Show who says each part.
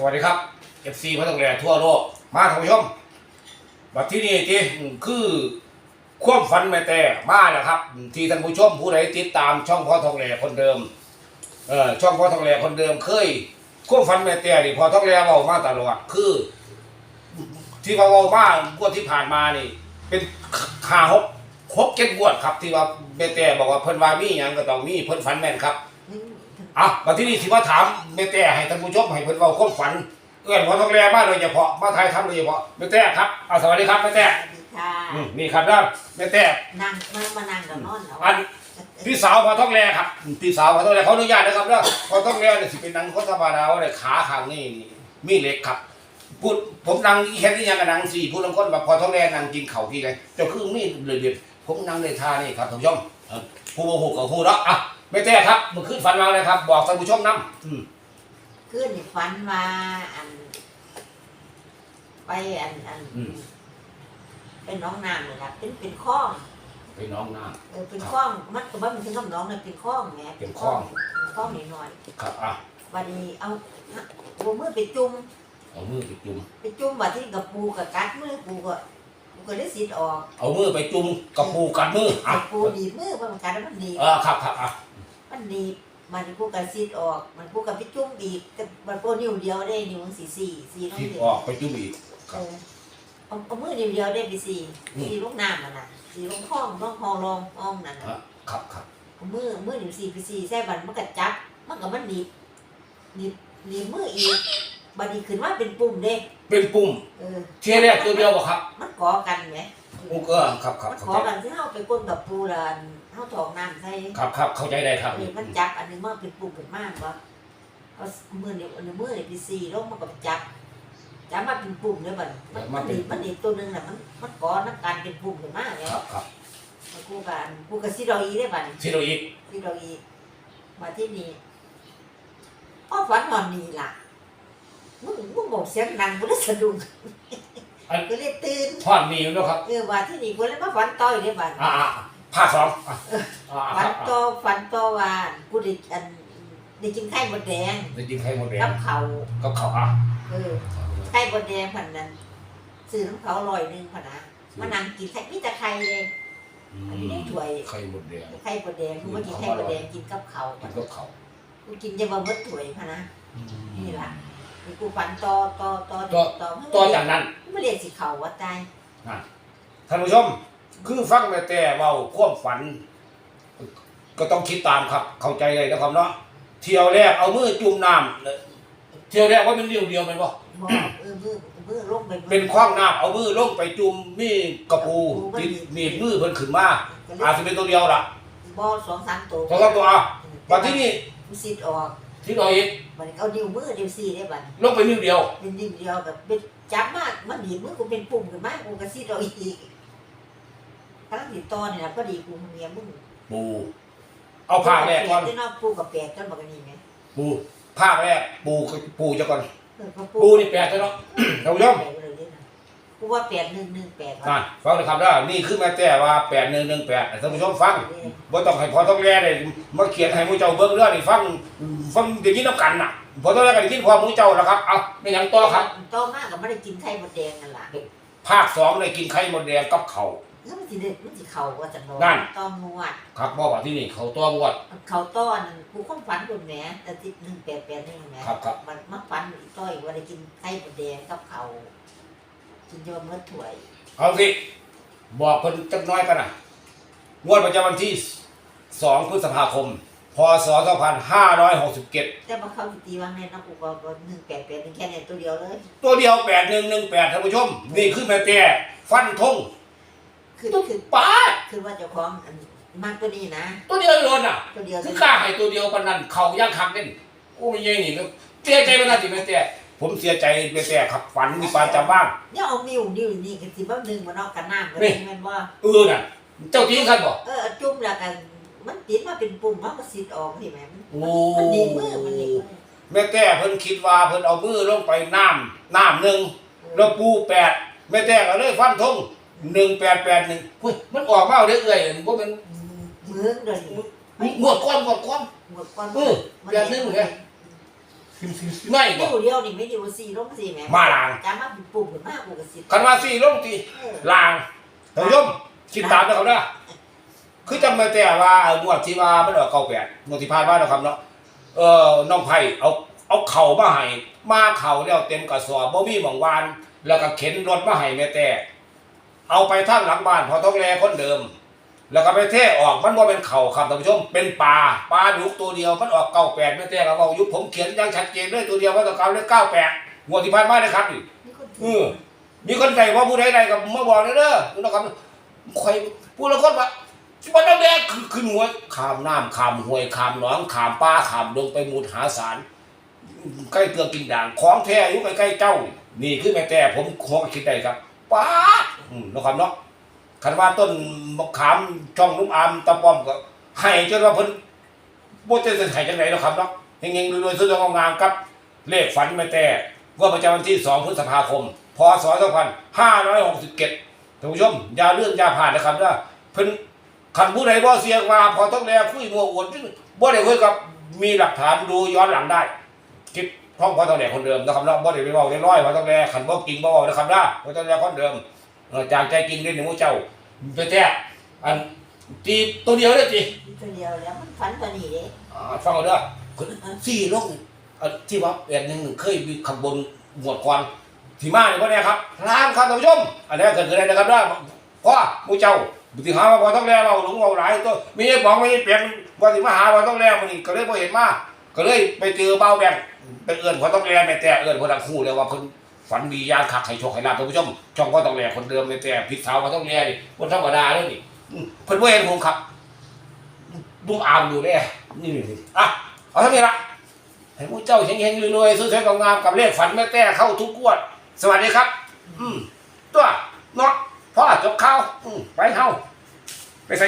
Speaker 1: สวัสดีครับ FC พระตงแหล่ทั่วโลก มาท่านผู้ชมบัดที่นี่ที่คือความฝันแม่แต่มาแล้วครับ ที่ท่านผู้ชมผู้ใดติดตามช่องพ่อทองแหล่คนเดิมเอ่อช่องพ่อทองแหล่คนเดิมเคยความฝันแม่แต่นี่พอทองแหล่เว้ามาตลอดคือ ที่ว่าเว้ามางวดที่ผ่านมานี่ เป็นหาหกหกเจ็ดงวดครับ ที่ว่าแม่แต่บอกว่าเพิ่นว่ามีหยังก็ต้องมีเพิ่นฝันแม่นครับ อะมาที่นี่สิมาถามแม่แต่ให้ท่านผู้ชมให้เพิ่นเว้าความฝัน เอื้อนหัวทองแรมาโดยเฉพาะมาไทยทำโดยเฉพาะแม่แต่ครับอะสวัสดีครับแม่แต่
Speaker 2: สวัสดีค่ะ
Speaker 1: อืมนี่ครับนะแม่แต่
Speaker 2: นั่งมามานั่งกับนอนเหรอ
Speaker 1: อันพี่สาวพอทองแรครับพี่สาวพอทองแรเขาอนุญาตนะครับเนาะพอทองแรเนี่ยสิเป็นนังคนธรรมดาว่าเลยขาข้างนี่นี่มีเหล็กครับพูดผมนั่งเห็นที่ยังกับนังสี่พูดลังคนแบบพอทองแรนั่งกินเข่าวที่ไงเจ้าคือมีดเลยเด็ดผมนั่งในท่านี่ครับท่านผู้ชมเออผู้โมโหกับผู้เนาะอะ แม่แต่ครับเมื่อคืนฝันมาเลยครับ บอกท่านผู้ชมนำอืม
Speaker 2: ขึ้นฝันว่าอัน ไปอันอันเป็นน้องน้ำเลยนะเป็นเป็นคลอง
Speaker 1: ไปน้องน้
Speaker 2: เออเป็นคลองมันก็ว่ามันถึงคำน้องเลยเป็นคลองแหม
Speaker 1: เป็นคลอง
Speaker 2: เป็นคลองนิดหน่อยำ
Speaker 1: ครับอะ
Speaker 2: ๆวันนี้เอาหัวมือไปจุ่ม
Speaker 1: เอามือไปจุ่ม
Speaker 2: ไปจุ่มว่าที่กับปูกับกัดมือปูก็ปูก็ได้สิทธิ์ออก
Speaker 1: เอามือไปจุ่มกับปูกัดมืออะ
Speaker 2: ปูดีบมือว่ามันกัดแล้วมันดีบ
Speaker 1: เออครับครับอะ
Speaker 2: มันดีบมันปูกับสิทธิ์ออก มันปูกับไปจุ่มอีกแต่มันปูนิ้วเดียวได้นิ้วสี่สี่สี่น้อง
Speaker 1: ที่
Speaker 2: เดีย
Speaker 1: อ
Speaker 2: ว
Speaker 1: อกไปจุ่มอีกค
Speaker 2: เอ
Speaker 1: รับ
Speaker 2: อเอาเอามือเดียวเดียวได้ไปสี่
Speaker 1: อืม
Speaker 2: สี่ลูกน้ำมันน่ะสี่ลูกห้องลูกห้องรองห้องนั่น
Speaker 1: อะ
Speaker 2: น่ะ
Speaker 1: ครับครับ
Speaker 2: เอามือมือเดียวสี่ไปสี่แซ่บันมันก็จับ มันก็มันหนีบหนีบหนีบมืออีกบัดนี้ขึ้นมาเป็นปุ่มเด้
Speaker 1: เป็นปุ่ม
Speaker 2: เออ
Speaker 1: เทียแรกตัวเดียวบ่ครับ
Speaker 2: มันก่อกันไหม
Speaker 1: โอ้เออครับครับ
Speaker 2: มัน
Speaker 1: เข้า
Speaker 2: ก่อ
Speaker 1: ใจ
Speaker 2: กันที่เฮาไปก้นกับปูละ เฮาถอกน้ำใส่
Speaker 1: ครับครับเข้าใจได้ครับ
Speaker 2: เออมันจับอันหนึงมันเป็นปุ่มเป็นมากวะเอามือเดียวอันหนึงมือเดียวไปสี่ลงมันก็จับจับมาเป็นปุ่มเลยบัดมันมันหนีบมันหนีบตัวหนึงน่ะมันมันก่อนักการเป็นปุ่มเป็นมากเลย
Speaker 1: ครับครับ
Speaker 2: กูกันกูกับซิดอยได้บัดนี้
Speaker 1: ที่เราอีก
Speaker 2: ซิดอยมาที่นี่พ่อฝันนอนนี่ล่ะมึงมึงบอกเสียงดังกูเลยสะดุ้งก็เลยตื่น
Speaker 1: พอดมีอยู่แล้วครับ
Speaker 2: เออว่าที่นี่กูเลยมาฝันต่อยได้บัด
Speaker 1: อ่าอ่า ภาคสองอะอ่าค
Speaker 2: ฝั
Speaker 1: รั
Speaker 2: น
Speaker 1: บ
Speaker 2: ต่อฝันต่อว่ากูได้อันได้กินไข่มดแดง
Speaker 1: จะยิงไข่หมดแด
Speaker 2: กั
Speaker 1: ง
Speaker 2: บเขา
Speaker 1: กับเขาอะ
Speaker 2: เออไข่มดแดงพันนั้นซื้อน้ำเขาลอยหนึงพะนะมานั่งกินไข่มีแต่ไข่เลยอันนี้ได้ถ้วย
Speaker 1: ไข่หมดแดง
Speaker 2: ไข่มดแดงกูมากินไข่มดแดงกินกับเขา
Speaker 1: กินกับเขา
Speaker 2: กูกินจะมาเบิดถ้วยพะนะนี่ล่ะนี่กูฝันต่อต่อต่อ
Speaker 1: ต่อ
Speaker 2: ต่อ
Speaker 1: ต่อจากนั้น
Speaker 2: ไม่เรียกสิเขาว่าตาย
Speaker 1: ท่านผู้ชม คือฟังแม่แต่เว้าความฝัน ก็ต้องคิดตามครับ เข้าใจเลยนะครับเนาะเที่ยวแรกเอามือจุ่มน้ำเที่ยวแรกว่าเป็นเดียวเดียวไหมบ่
Speaker 2: บอกเออมือมือลงไป
Speaker 1: เป็นคว้างน้ำเอามือลงไปจุ่มมีกระปูติดมีดมือเพิ่นขึ้นมา
Speaker 2: ก็เล
Speaker 1: อาจ
Speaker 2: ย
Speaker 1: จะเป็นตัวเดียวล่ะ
Speaker 2: บอสองสามตัว
Speaker 1: สองสามตัวอะมาที่นี่
Speaker 2: กูสิทธิ์ออก
Speaker 1: ที่เราอีก
Speaker 2: มันเอานิ้วมือนิ้วสี่ได้บัด
Speaker 1: ลงไปนิ้วเดียว
Speaker 2: เป็นนิ้วเดียวกับเป็นจับมากมันดีบมือกูเป็นปุ่มขึ้นมากกูก็สิทธิ์ออกอีก ทั้งติดต่อเนี่ยนะก็ดีกูเมียมึง
Speaker 1: ปูเอาภาคแรกก่อน
Speaker 2: ที่นอกปูกับแปดจนบอกกันนี่ไหม
Speaker 1: ปูภาคแรกปูปูจะก่อน
Speaker 2: เออเขา
Speaker 1: ปูนี่แปดแล้วเนาะท่านผู้ชม
Speaker 2: แปดเลยเนี่ยนะกูว่าแปดหนึ่งหนึ่งแปด
Speaker 1: อะฟังเลยครับว่านี่คือแม่แต่ว่าแปดหนึ่งหนึ่งแปดท่านผู้ชมฟังบ่ต้องให้พอต้องแร่เลยมาเขียนให้หมูเจ้าเบิ่งเรื่องนี่ฟังฟังเดี๋ยวนี้น้ำกันน่ะพอต้องแร่กันได้ยินพอหมูเจ้าแล้วครับเอาไม่หยังต่อครับ
Speaker 2: ต่อมากกับไม่ได้กินไข่มดแดงนั่นแหละ
Speaker 1: ภาคสองได้กินไข่มดแดงกับเขาว
Speaker 2: แล้วมันสิเด็ดมันสิเข่าว่าจะนอน
Speaker 1: นั่น
Speaker 2: ต้องนวด
Speaker 1: ครับบอกว่าที่นี่เขาตัวงวด
Speaker 2: เขาต้อนกูข้องฝันคนแหมแต่ติดหนึ่งแปดแปดนี่แหม
Speaker 1: ครับครับ
Speaker 2: มันมาฝันอีกต้อยว่าได้กินไข่มดแดงกับเขากินเยอะเมื่อถ้วย
Speaker 1: เอาสิบอกเพิ่นจักหน้อยกันนะงวดประจำวันที่ 2 พฤษภาคม พศ 2567
Speaker 2: แต่มาเข้าสิตีวางในน้องกูก็ก็หนึ่งแปดแปดนี่แค่เนี่ยตัวเดียวเลย
Speaker 1: ตัวเดียว 8118ท่านผู้ชม นี่คือแม่แต่ฟันธง
Speaker 2: คือ
Speaker 1: ตุ๊บ
Speaker 2: คือ
Speaker 1: ป้าด
Speaker 2: คือว่าเจ้าของอันมากตัวนี้นะ
Speaker 1: ตัวเดียวโดนน่ะ
Speaker 2: ตัวเดียว
Speaker 1: คือกล้าให้ตัวเดียวปานนั้นเขาย่างคักเด่นโอ้ยยัยนี่ก็เสียใจมันน่าสิแม่แต่ผมเสียใจแม่แต่ครับฝันมีปานจำบ้าง
Speaker 2: เนี่ยเอานิ้วนิ้วนี่กันสิบ้าหนึ่งมานอกกันน้ำกัน
Speaker 1: นี่
Speaker 2: แม่นว่า
Speaker 1: เออน่ะ เจ้าจริงครับบ่
Speaker 2: เออจุ่มแล้วกันมันติดมาเป็นปุ่มมันก็สิดออกที่แม่มัน
Speaker 1: โอ้
Speaker 2: มันดีมือมันดีมือ
Speaker 1: แม่แต่เพิ่นคิดว่าเพิ่นเอามือลงไปน้ำน้ำหนึ่งแล้วปูแปดแม่แต่ก็เลยฟันธง หนึ่งแปดแปดหนึ่งเฮ้ยมันออกมาเอาได้เอื่อยว่าเป็น
Speaker 2: มือเดิน
Speaker 1: งวดก้อนงวดก้อน
Speaker 2: หมดความ
Speaker 1: เออแบบนึงไง
Speaker 2: ค
Speaker 1: ไม่บ
Speaker 2: ไม่
Speaker 1: อก
Speaker 2: อยู่เดียวนี่ไม่อยู่สี่ลงสี่แม่
Speaker 1: มาลาง
Speaker 2: จ้ามาเป็นปุ่มขึ้นมากูก็สิ
Speaker 1: คันว่าสี่ลงที
Speaker 2: เออ
Speaker 1: ลางท่านผู้ชมคิดตามนะครับเด้อคือจำไม่แต่ว่าเอองวดที่ว่ามันออกเก้าแปดงวดที่ผ่านมาเราะครับเนาะเออน้องไผ่เอาเอาเข่ามาให้มาเข่าแล้วเต็มกระสอบบ่มีหม่องวาน แล้วก็เข็นรถมาให้แม่แต่ เอาไปทางหลังบ้านพอต้องแลคนเดิม แล้วก็ไปเทออกมันว่าเป็นเข่าครับท่านผู้ชม เป็นปลาปลาดุกตัวเดียวมันออกเก้าแปดแม่แต่เราเอายุคผมเขียนอยังชัดเจนเลยตัวเดียวว่าต้องการเลขเก้าแปดงวดที่ผ่านมาเลยครับนี่
Speaker 2: มีคน
Speaker 1: เออมีคนใจว่าผู้ใดใดกับมาบอกเลยเด้อคุณนะครับคอยผู้ละคนว่ามันนั่นแหละคือขึ้นหัวขามน้ำขามห้วยขามหนองขามป่าขามดงไปมุดหาสารใกล้เกลือกินด่างของแท้อยู่ใกล้ๆเจ้า นี่คือแม่แต่ผมขอคิดได้ครับป้าด อืมนะครับเนาะคันว่าต้นมะขามช่องนุ่มอามตะปอมก็ให้จนว่าเพิ่นบ่จะจะให้จังไดเนาะครับเนาะเฮงๆรวยๆสุดยอดงามๆครับ เลขฝันแม่แต่ว่าประจำวันที่ 2 พฤษภาคม พศ 2567ท่านผู้ชมอย่าเลื่อนอย่าผ่านนะครับเด้อเพิ่นคันผู้ใดบ่เสียงว่าพอต้องแลคุยมัวอวดบ่ได้คุยกับมีหลักฐานดูย้อนหลังได้คลิปห้องพอต้องแลคนเดิมนะครับเนาะบ่ได้ไปเว้าเร้อยๆพอต้องแลคันบ่จริงบ่เว้านะครับนะพอต้องแลคนเดิม เออจากใจจริงเล่นในหมู่เจ้าไปแท้อันตีตัวเดียวเด้อติ
Speaker 2: ตัวเดียวแล้วมันฝันตัวนี้เด้
Speaker 1: อ่าฟังเอาเด้อเพิ่นสี่ลงอันที่ว่าแอนหนึงเคยมีข้างบนหมวดก่อนที่มาเนี่ยบ่เนี่ยครับล้างครับท่านผู้ชมอันนี้เกิดขึ้นได้นะครับนะเพราะหมู่เจ้าบุติหาว่าพอต้องแลเว้าหลงเว้าหลายตัวมีไอ้บอกไม่ได้เปลี่ยนว่าสิมาหาว่าต้องแลมันนี่ก็เลยบ่เห็นมาก็เลยไปเจอเบาแบงไปเอื้อนพอต้องแลแม่แต่เอื้อนพอทั้งคู่เลยว่าเพิ่น ฝันดียานคักให้โชคให้ลาภท่านผู้ชมช่องพอต้องแลคนเดิมแม่แต่ผิดสาวพอต้องแลนี่บ่ธรรมดาเลยนี่เพิ่นบ่เห็นผมครับบุ้งอามอยู่เนี่ยนี่นี่นี่อะเอาเท่านี้ละให้ผู้เจ้าเฮงๆรวยๆซื้อใช้กองงามกับเลขฝันแม่แต่เข้าทุกงวด สวัสดีครับ อืมตัวเนาะพ่อจบข่าวไปเฮาไปใส่